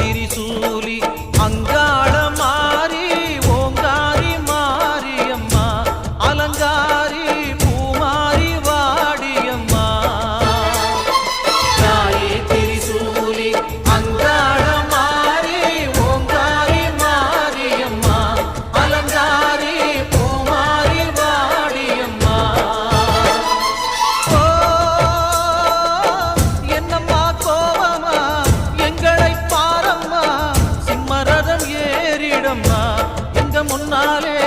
ತಿರಿಸು நிமிடம்மா எங்க முன்னாலே